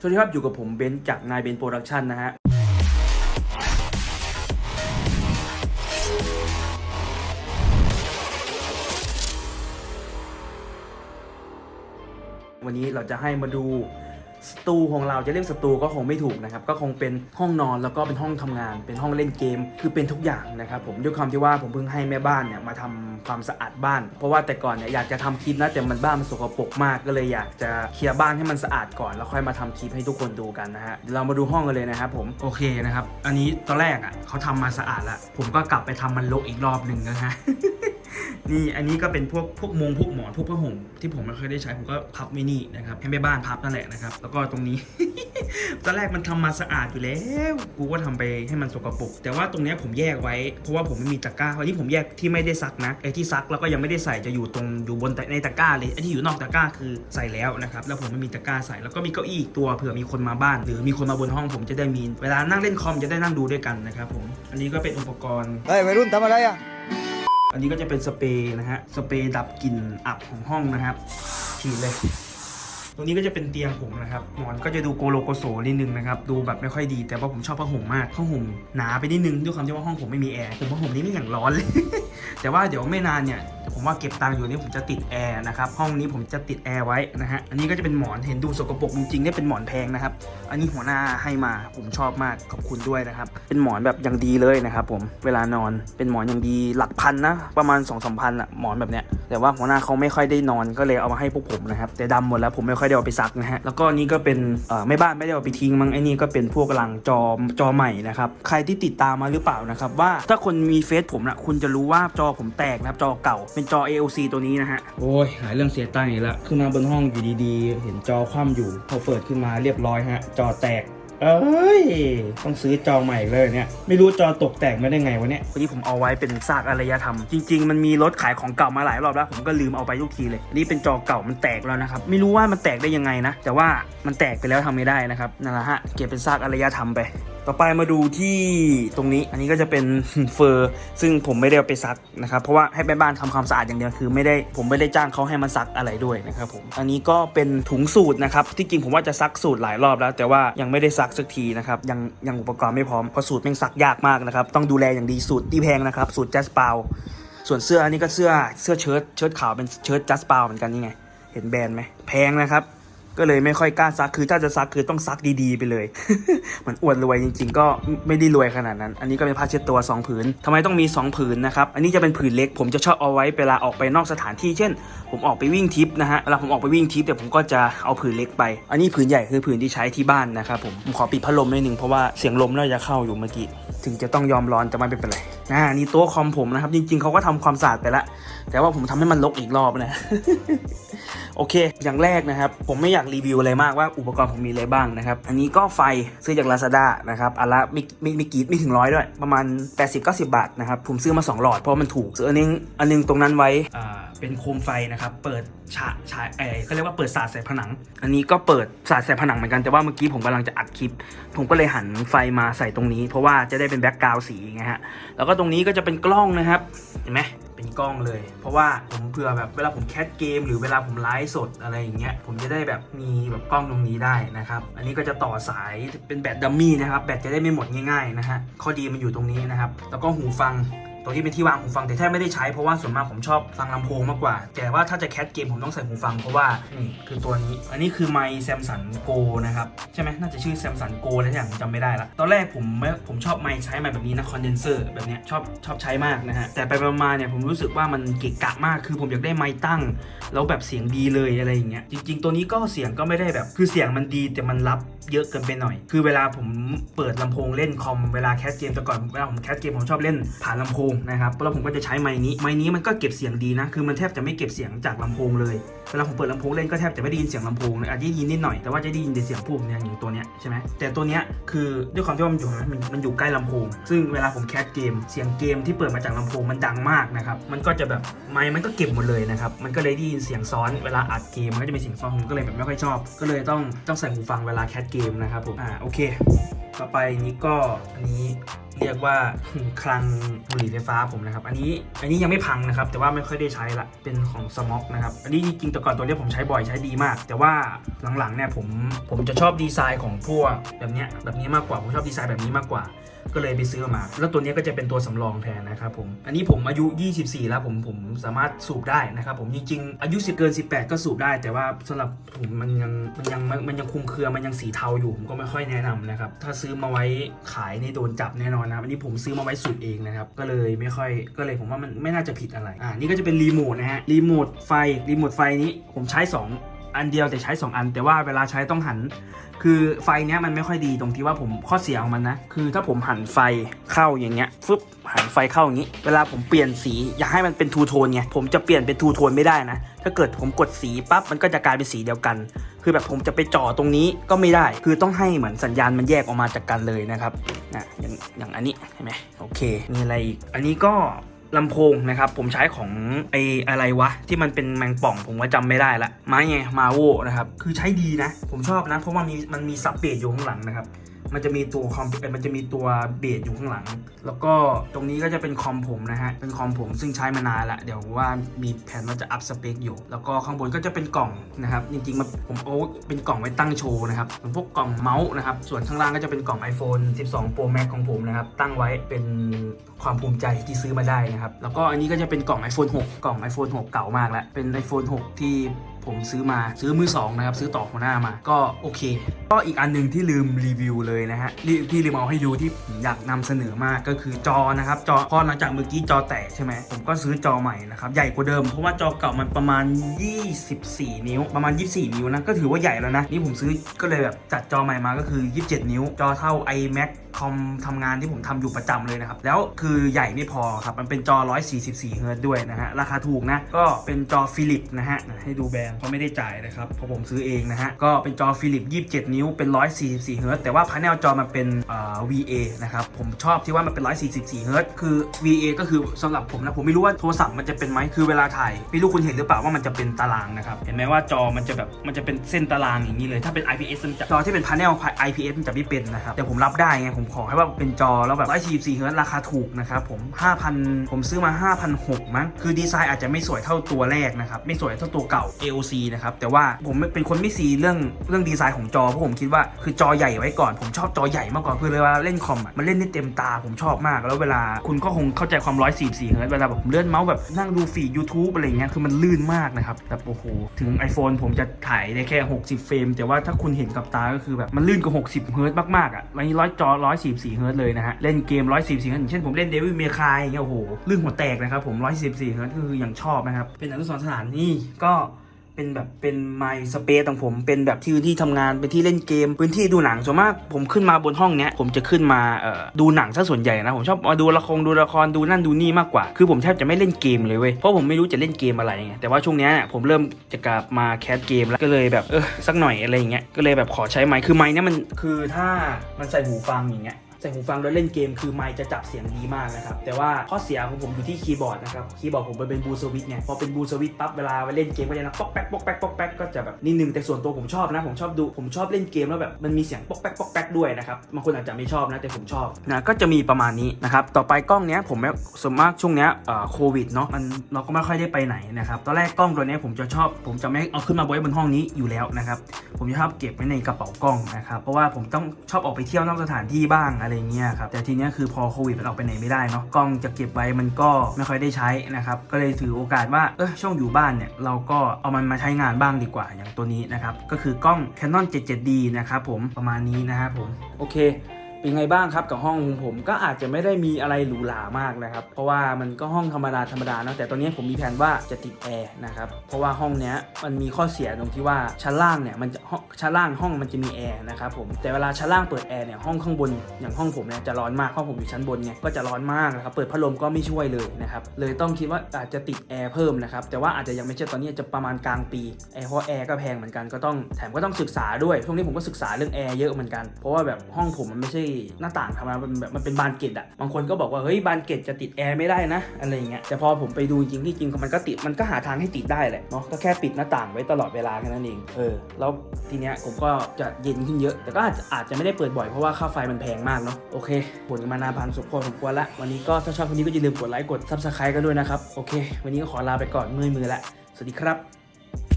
สวัสดีครับอยู่กับผมเบนซ์จากนายเบนซ์โปรดักชันนะฮะ วันนี้เราจะให้มาดู สตูของเราจะเรียกสตูก็คงไม่ถูกนะครับก็คงเป็นห้องนอนแล้วก็เป็นห้องทำงาน เป็นห้องเล่นเกม คือเป็นทุกอย่างนะครับผมด้วยความที่ว่าผมเพิ่งให้แม่บ้านเนี่ยมาทำความสะอาดบ้าน เพราะว่าแต่ก่อนเนี่ยอยากจะทำคลิปนะแต่มันบ้านมันสกปรกมากก็เลยอยากจะเคลียร์บ้านให้มันสะอาดก่อน แล้วค่อยมาทำคลิปให้ทุกคนดูกันนะฮะเดี๋ยวเรามาดูห้องกันเลยนะครับผมโอเคนะครับอันนี้ตอนแรกอะเขาทำมาสะอาดแล้วผมก็กลับไปทำมันรกอีกรอบหนึ่งนะฮะ นี่อันนี้ก็เป็นพวกพวกมงพวกหมอนพวกผ้าห่มที่ผมไม่เคยได้ใช้ผมก็พับไว้นี่นะครับให้แม่บ้านพับนั่นแหละนะครับ แล้วก็ตรงนี้ ตอนแรกมันทำมาสะอาดอยู่แล้ว กูก็ทำไปให้มันสกปรกแต่ว่าตรงนี้ผมแยกไว้เพราะว่าผมไม่มีตะกร้าวันนี้ผมแยกที่ไม่ได้ซักนะไอ้ที่ซักแล้วก็ยังไม่ได้ใส่จะอยู่ตรงอยู่บนในตะกร้าเลยไอ้ที่อยู่นอกตะกร้าคือใส่แล้วนะครับแล้วผมไม่มีตะกร้าใส่แล้วก็มีเก้าอี้อีกตัวเผื่อมีคนมาบ้าน หรือมีคนมาบนห้องผมจะได้มี เวลานั่งเล่นคอมจะได้นั่งดูด้วยกันนะครับผมอันนี้ก็เป็นอุปกรณ์เฮ้ยวัยรุ่นทำอะไรอะ นนี้ก็จะเป็นสเปรย์นะฮะ สเปรย์ดับกลิ่นอับของห้องนะครับ ฉีดเลย ตรงนี้ก็จะเป็นเตียงผมนะครับ หมอนก็จะดูโกโลโกโซนิดนึงนะครับ ดูแบบไม่ค่อยดี แต่ว่าผมชอบผ้าห่มมาก ผ้าห่มหนาไปนิดนึงด้วยความที่ว่าห้องผมไม่มีแอร์ ผมผ้าห่มนี้ไม่อย่างร้อนเลย แต่ว่าเดี๋ยวไม่นานเนี่ยผมว่าเก็บตังค์อยู่นี่ผมจะติดแอร์นะครับห้องนี้ผมจะติดแอร์ไว้นะฮะอันนี้ก็จะเป็นหมอนเห็นดูสกปรกจริงๆเนี่ยเป็นหมอนแพงนะครับ อันนี้หัวหน้าให้มาผมชอบมากขอบคุณด้วยนะครับ เป็นหมอนแบบอย่างดีเลยนะครับผมเวลานอนเป็นหมอนอย่างดีหลักพันนะประมาณ2องสามพันอะหมอนแบบเนี้ยแต่ว่าหัวหน้าเขาไม่ค่อยได้นอนก็เลยเอามาให้พวกผมนะครับแต่ดำหมดแล้วผมไม่ค่อยได้เอาไปซักนะฮะแล้วก็นี่ก็เป็นเอ่อแม่บ้านไม่ได้เอาไปทิ้งมั้งไอ้นี่ก็เป็นพวกหลังจอจอใหม่นะครับใครที่ติดตามมาหรือเปล่านะครับว่าถ้าคนมีเฟซผมนะคุณจะรู้ว่าจอผมแตกนะครับจอเก่า เป็นจอ AOC ตัวนี้นะฮะ โอ้ย หายเรื่องเสียตังค์อีกแล้วขึ้นมาบนห้องอยู่ดีๆ เห็นจอคว่ำอยู่พอเปิดขึ้นมาเรียบร้อยฮะ จอแตกเอ้ย ต้องซื้อจอใหม่เลยเนี่ย ไม่รู้จอตกแตกมาได้ไงวะเนี่ยวันนี้ผมเอาไว้เป็นซากอารยธรรม จริง ๆ มันมีรถขายของเก่ามาหลายรอบแล้ว ผมก็ลืมเอาไปทุกทีเลยอันนี่เป็นจอเก่ามันแตกแล้วนะครับ ไม่รู้ว่ามันแตกได้ยังไงนะ แต่ว่ามันแตกไปแล้วทำไม่ได้นะครับ นั่นแหละฮะ เก็บเป็นซากอารยธรรมไป ต่อไปมาดูที่ตรงนี้ อันนี้ก็จะเป็นเฟอร์ซึ่งผมไม่ได้เอาไปซักนะครับ เพราะว่าให้แม่บ้านทำความสะอาดอย่างเดียวคือไม่ได้ผมไม่ได้จ้างเขาให้มาซักอะไรด้วยนะครับผมอันนี้ก็เป็นถุงสูตรนะครับที่จริงผมว่าจะซักสูตรหลายรอบแล้ว แต่ว่ายังไม่ได้ซักสักทีนะครับยังยังอุปกรณ์ไม่พร้อมเพราะสูตรแม่งซักยากมากนะครับต้องดูแลอย่างดีสูตรที่แพงนะครับสูตรแจสเปาส่วนเสื้ออันนี้ก็เสื้อเสื้อเชิ้ตเชิ้ตขาวเป็นเชิ้ตจัสปาเหมือนกันนี่ไงเห็นแบรนด์ไหมแพงนะครับ ก็เลยไม่ค่อยกล้าซักคือถ้าจะซักคือต้องซักดีๆไปเลยเหมือนอวดรวยจริง ๆ ก็ไม่ได้รวยขนาดนั้น อันนี้ก็เป็นผ้าเช็ดตัว 2 ผืนทำไมต้องมี 2 ผืนนะครับ อันนี้จะเป็นผืนเล็ก ผมจะชอบเอาไว้เวลาออกไปนอกสถานที่ เช่น ผมออกไปวิ่งทริปนะฮะ เวลาผมออกไปวิ่งทริปเดี๋ยวผมก็จะเอาผืนเล็กไป อันนี้ผืนใหญ่คือผืนที่ใช้ที่บ้านนะครับผมผมขอปิดพัดลมนิดนึงเพราะว่าเสียงลมน่าจะเข้าอยู่เมื่อกี้ ถึงจะต้องยอมร้อนแต่ไม่เป็นไรอ่านี่โต๊ะคอมผมนะครับ จริงๆเขาก็ทำความสะอาดไปแล้วแต่ว่าผมทำให้มันรกอีกรอบนะ โอเค อย่างแรกนะครับ ผมไม่อยากรีวิวอะไรมากว่าอุปกรณ์ผมมีอะไรบ้างนะครับ อันนี้ก็ไฟซื้อจาก Lazada นะครับอันละไม่ไม่ไม่กี่ไม่ถึงร้อยด้วย ประมาณ 80-90 บาทนะครับ ผมซื้อมา 2 หลอดเพราะมันถูกซื้ออันนึงอันนึงตรงนั้นไว้อ่าเป็นโคมไฟนะครับ เปิดฉะฉาเอเขาเรียกว่าเปิดสาดใส่ผนัง อันนี้ก็เปิดสาดใส่ผนังเหมือนกันแต่ว่าเมื่อกี้ผมกำลังจะอัดคลิป ผมก็เลยหันไฟมาใส่ตรงนี้ เพราะว่าจะได้เป็นแบ็กกราวสีไงฮะแล้วก็ตรงนี้ก็จะเป็นกล้องนะครับเห็นไหม เป็นกล้องเลย เพราะว่าผมเผื่อแบบเวลาผมแคสเกม หรือเวลาผมไลฟ์สดอะไรอย่างเงี้ยผมจะได้แบบมีแบบกล้องตรงนี้ได้นะครับ อันนี้ก็จะต่อสายเป็นแบตดัมมี่นะครับแบตจะได้ไม่หมดง่ายๆนะฮะข้อดีมันอยู่ตรงนี้นะครับ แล้วก็หูฟัง ตรงที่เป็นที่วางหูฟังแต่แทบไม่ได้ใช้เพราะว่าส่วนมากผมชอบฟังลำโพงมากกว่า แต่ว่าถ้าจะแคสเกมผมต้องใส่หูฟังเพราะว่านี่คือตัวนี้ อันนี้คือไมค์แซมสันโกนะครับ ใช่ไหมน่าจะชื่อแซมสันโกอะไรอย่างผมจำไม่ได้ละตอนแรกผมไม่ผมชอบไมค์ใช้ไมค์แบบนี้นะคอนเดนเซอร์แบบเนี้ยชอบชอบใช้มากนะฮะแต่ไปมาเนี่ยผมรู้สึกว่ามันเกะกะมากคือผมอยากได้ไมค์ตั้ง แล้วแบบเสียงดีเลยอะไรอย่างเงี้ยจริง ๆ ตัวนี้ก็เสียงก็ไม่ได้แบบ คือเสียงมันดีแต่มันรับเยอะเกินไปหน่อย คือเวลาผมเปิดลำโพงเล่นคอมเวลาแคสเกมแต่ก่อนเวลาผมแคสเกมผมชอบเล่นผ่านลำโพงนะครับแล้วผมก็จะใช้ไมค์นี้ไมค์นี้มันก็เก็บเสียงดีนะ คือมันแทบจะไม่เก็บเสียงจากลำโพงเลยเวลาผมเปิดลำโพงเล่นก็แทบจะไม่ได้ยินเสียงลำโพงเลยอาจจะได้ยินนิดหน่อยแต่ว่าจะได้ยินแต่เสียงพูดเนี่ยอย่างตัวเนี้ยใช่ไหมแต่ตัวเนี้ยคือด้วยความที่ว่ามันอยู่มันมันอยู่ใกล้ลำโพง ซึ่งเวลาผมแคสเกม เสียงเกมที่เปิดมาจากลำโพงมันดังมากนะครับมันก็จะแบบไมค์มันก็เก็บหมดเลยนะครับมันก็เลยได้ยินเสียงซ้อนเวลาอัดเกมมันก็จะเป็นเสียงซ้อนผมก็เลยแบบไม่ค่อยชอบ ก็เลยต้องต้องใส่หูฟังเวลาแคสเกมนะครับผมอ่าโอเค ต่อไปนี้ก็อันนี้ เรียกว่าคลังบุหรี่ไฟฟ้าผมนะครับ อันนี้อันนี้ยังไม่พังนะครับ แต่ว่าไม่ค่อยได้ใช้ละเป็นของสม็อกนะครับ อันนี้จริงๆแต่ก่อนตัวนี้ผมใช้บ่อยใช้ดีมาก แต่ว่าหลังๆเนี่ยผมผมจะชอบดีไซน์ของพวกแบบเนี้ยแบบนี้มากกว่าผมชอบดีไซน์แบบนี้มากกว่า ก็เลยไปซื้อมา แล้วตัวนี้ก็จะเป็นตัวสำรองแทนนะครับผมอันนี้ผมอายุ 24 แล้วผมผมสามารถสูบได้นะครับผมจริงๆอายุ10เกิน 18 ก็สูบได้ แต่ว่าสำหรับผมมันยังมันยังมันยังคุมเครือมันยังสีเทาอยู่ผมก็ไม่ค่อยแนะนำนะครับถ้าซื้อมาไว้ขายนี่โดนจับแน่นอนนะครับอันนี้ผมซื้อมาไว้สูบเองนะครับก็เลยไม่ค่อยก็เลยผมว่ามันไม่น่าจะผิดอะไรอ่านี่ก็จะเป็นรีโมทนะฮะรีโมทไฟรีโมทไฟนี้ผมใช้ 2 อันเดียวแต่ใช้ 2 อัน แต่ว่าเวลาใช้ต้องหัน คือไฟเนี้ยมันไม่ค่อยดีตรงที่ว่าผมข้อเสียของมันนะ คือถ้าผมหันไฟเข้าอย่างเงี้ยฟึบหันไฟเข้าอย่างงี้ เวลาผมเปลี่ยนสีอยากให้มันเป็นทูโทนไงผมจะเปลี่ยนเป็นทูโทนไม่ได้นะ ถ้าเกิดผมกดสีปั๊บมันก็จะกลายเป็นสีเดียวกัน คือแบบผมจะไปจ่อตรงนี้ก็ไม่ได้ คือต้องให้เหมือนสัญญาณมันแยกออกมาจากกันเลยนะครับนะอย่างอย่างอันนี้เห็นไหมโอเคมีอะไรอีกอันนี้ก็ ลำโพงนะครับผมใช้ของไออะไรวะ ที่มันเป็นแมงป่องผมว่าจำไม่ได้ละไม้ไงมาโวนะครับ คือใช้ดีนะ ผมชอบนะ เพราะว่ามีมันมีซับเปียอยู่ข้างหลังนะครับ มันจะมีตัวคอมมันจะมีตัวเบสอยู่ข้างหลัง แล้วก็ตรงนี้ก็จะเป็นคอมผมนะฮะ เป็นคอมผมซึ่งใช้มานานละ เดี๋ยวว่ามีแผนว่าจะอัพสเปคอยู่ แล้วก็ข้างบนก็จะเป็นกล่องนะครับ จริงๆมันผมโอ้เป็นกล่องไว้ตั้งโชว์นะครับเหมือนพวกกล่องเมาส์นะครับ ส่วนข้างล่างก็จะเป็นกล่อง iPhone 12 Pro Max ของผมนะครับ ตั้งไว้เป็นความภูมิใจที่ซื้อมาได้นะครับ แล้วก็อันนี้ก็จะเป็นกล่อง iPhone 6 กล่อง iPhone 6 เก่ามากแล้ว เป็น iPhone 6 ที่ ผมซื้อมาซื้อมือสองนะครับซื้อต่อหัวหน้ามาก็โอเค ก็อีกอันหนึ่งที่ลืมรีวิวเลยนะฮะที่ลืมเอาให้ดูที่ผมอยากนำเสนอมากก็คือจอนะครับจอพอหลังจากเมื่อกี้จอแตกใช่ไหมผมก็ซื้อจอใหม่นะครับใหญ่กว่าเดิมเพราะว่าจอเก่ามันประมาณ 24 นิ้ว ประมาณ 24 นิ้วนะก็ถือว่าใหญ่แล้วนะนี่ผมซื้อก็เลยแบบจัดจอใหม่มาก็คือ 27 นิ้ว จอเท่า iMac คอมทำงานที่ผมทำอยู่ประจำเลยนะครับ แล้วคือใหญ่ไม่พอครับ มันเป็นจอ 144เฮิร์ตด้วยนะฮะ ราคาถูกนะ ก็เป็นจอฟิลิปนะฮะ ให้ดูแบรนด์เขาไม่ได้จ่ายนะครับ เพราะผมซื้อเองนะฮะ ก็เป็นจอฟิลิป 27 นิ้ว เป็น 144เฮิร์ตแต่ว่าพาเนลจอมันเป็นเอ่อ VA นะครับ ผมชอบที่ว่ามันเป็น 144เฮิร์ตคือ VA ก็คือสำหรับผมนะ ผมไม่รู้ว่าโทรศัพท์มันจะเป็นไหมคือเวลาถ่ายไม่รู้คุณเห็นหรือเปล่าว่ามันจะเป็นตารางนะครับ เห็นไหมว่าจอมันจะแบบมันจะเป็นเส้นตารางอย่างนี้เลย ถ้าเป็น IPS มันจะจอที่เป็นพาเนล IPS มันจะไม่เป็นนะครับแต่ผมรับได้ไงผมขอให้ว่าเป็นจอแล้วแบบ144เฮิร์ตราคาถูกนะครับผม 5,000 ผมซื้อมา 5,600 มั้ง คือดีไซน์อาจจะไม่สวยเท่าตัวแรกนะครับ ไม่สวยเท่าตัวเก่า AOC นะครับ แต่ว่าผมเป็นคนไม่ซีเรื่องเรื่องดีไซน์ของจอ เพราะผมคิดว่าคือจอใหญ่ไว้ก่อน ผมชอบจอใหญ่มากกว่าคือเวลาเล่นคอมมันเล่นได้เต็มตา ผมชอบมาก แล้วเวลาคุณก็คงเข้าใจความ144เฮิร์ตเวลาแบบผมเลื่อนเมาส์แบบนั่งดูฟีด YouTube อะไรเงี้ย คือมันลื่นมากนะครับแบบโอ้โห ถึง iPhone ผมจะถ่ายได้แค่ 60 เฟรม แต่ว่าถ้าคุณเห็นกับตา ก็คือแบบมันลื่นกว่า 60 เฮิร์ตมากๆอะวันนี้ร้อยจอ144เฮิร์ตเลยนะฮะ เล่นเกม 144เฮิร์ตอย่างเช่นผมเล่นเดวิลเมคายอย่างเงี้ยโอ้โหลื่นหัวแตกนะครับผม 144เฮิร์ตคืออย่างชอบนะครับ เป็นอนุสรณ์สถานนี่ก็ เป็นแบบเป็นไมสเปซของผมเป็นแบบที่พื้นที่ทำงานเป็นที่เล่นเกม พื้นที่ดูหนังส่วนมากผมขึ้นมาบนห้องเนี้ยผมจะขึ้นมาเอ่อดูหนังซะส่วนใหญ่นะผมชอบมาดูละครดูละครดูนั่นดูนี่มากกว่า คือผมแทบจะไม่เล่นเกมเลยเว้ยเพราะผมไม่รู้จะเล่นเกมอะไรไงแต่ว่าช่วงเนี้ยผมเริ่มจะกลับมาแคสเกมแล้วก็เลยแบบเออสักหน่อยอะไรอย่างเงี้ยก็เลยแบบขอใช้ไมค์คือไมค์เนี้ยมันคือถ้ามันใส่หูฟังอย่างเงี้ย ใส่หูฟังแล้วเล่นเกมคือไมค์จะจับเสียงดีมากนะครับ แต่ว่าข้อเสียของผมอยู่ที่คีย์บอร์ดนะครับ คีย์บอร์ดผมมันเป็นบูสวิตไงพอเป็นบูสวิตปั๊บเวลาไปเล่นเกมก็จะนะป๊อกแป๊กป๊อกแป๊กป๊อกแป๊กก็จะแบบนิดนึงแต่ส่วนตัวผมชอบนะ ผมชอบดู ผมชอบเล่นเกมแล้วแบบมันมีเสียงป๊อกแป๊กป๊อกแป๊กด้วยนะครับ บางคนอาจจะไม่ชอบนะแต่ผมชอบนะก็จะมีประมาณนี้นะครับ ต่อไปกล้องเนี้ยผมไม่ส่วนมากช่วงเนี้ยเอ่อโควิดเนาะ มันเราก็ไม่ค่อยได้ไปไหนนะครับตอนแรกกล้องตัวเนี้ยผมจะชอบ ผมจะไม่เอาขึ้นมาไว้บนห้องนี้อยู่แล้วนะครับ ผมจะชอบเก็บไว้ในกระเป๋ากล้องนะครับ เพราะว่าผมต้องชอบออกไปเที่ยวนอกสถานที่บ้างอะไรเงี้ยครับแต่ทีเนี้ยคือพอโควิดมันออกไปไหนไม่ได้เนาะกล้องจะเก็บไว้มันก็ไม่ค่อยได้ใช้นะครับก็เลยถือโอกาสว่าเออช่วงอยู่บ้านเนี่ยเราก็เอามันมาใช้งานบ้างดีกว่าอย่างตัวนี้นะครับก็คือกล้อง Canon 77D นะครับผมประมาณนี้นะครับผมโอเค เป็นไงบ้างครับกับห้องของผมก็อาจจะไม่ได้มีอะไรหรูหรามากนะครับ เพราะว่ามันก็ห้องธรรมดาธรรมดานะแต่ตอนนี้ผมมีแผนว่าจะติดแอร์นะครับเพราะว่าห้องเนี้ยมันมีข้อเสียตรงที่ว่าชั้นล่างเนี่ยมันจะชั้นล่างห้องมันจะมีแอร์นะครับผมแต่เวลาชั้นล่างเปิดแอร์เนี่ยห้องข้างบนอย่างห้องผมเนี่ยจะร้อนมากห้องผมอยู่ชั้นบนไงก็จะร้อนมากนะครับเปิดพัดลมก็ไม่ช่วยเลยนะครับเลยต้องคิดว่าอาจจะติดแอร์เพิ่มนะครับแต่ว่าอาจจะยังไม่ใช่ตอนนี้จะประมาณกลางปีแอร์เพราะแอร์ก็แพงเหมือนกันก็ต้องแถมก็ต้องศึกษาด้วยช่วงนี้ผมก็ศึกษาเรื่องแอร์เยอะเหมือนกันเพราะว่าแบบห้องผมมันไม่ใช่หน้าต่างทำมามันแบบมันเป็นบานเกล็ดอะบางคนก็บอกว่าเฮ้ยบานเกล็ดจะติดแอร์ไม่ได้นะอะไรเงี้ยแต่พอผมไปดูจริงที่จริงมันก็ติดมันก็หาทางให้ติดได้แหละเนาะก็แค่ปิดหน้าต่างไว้ตลอดเวลาแค่นั้นเองเออแล้วทีเนี้ยผมก็จะเย็นขึ้นเยอะ แต่ก็อาจจะอาจจะไม่ได้เปิดบ่อยเพราะว่าค่าไฟมันแพงมากเนาะโอเคบ่นกันมานานพันสมควรสมควรละวันนี้ก็ถ้าชอบวันนี้ก็อย่าลืมกดไลค์กดซับสไครต์กันด้วยนะครับโอเค วันนี้ก็ขอลาไปก่อนเมื่อยมือละสวัสดีครับ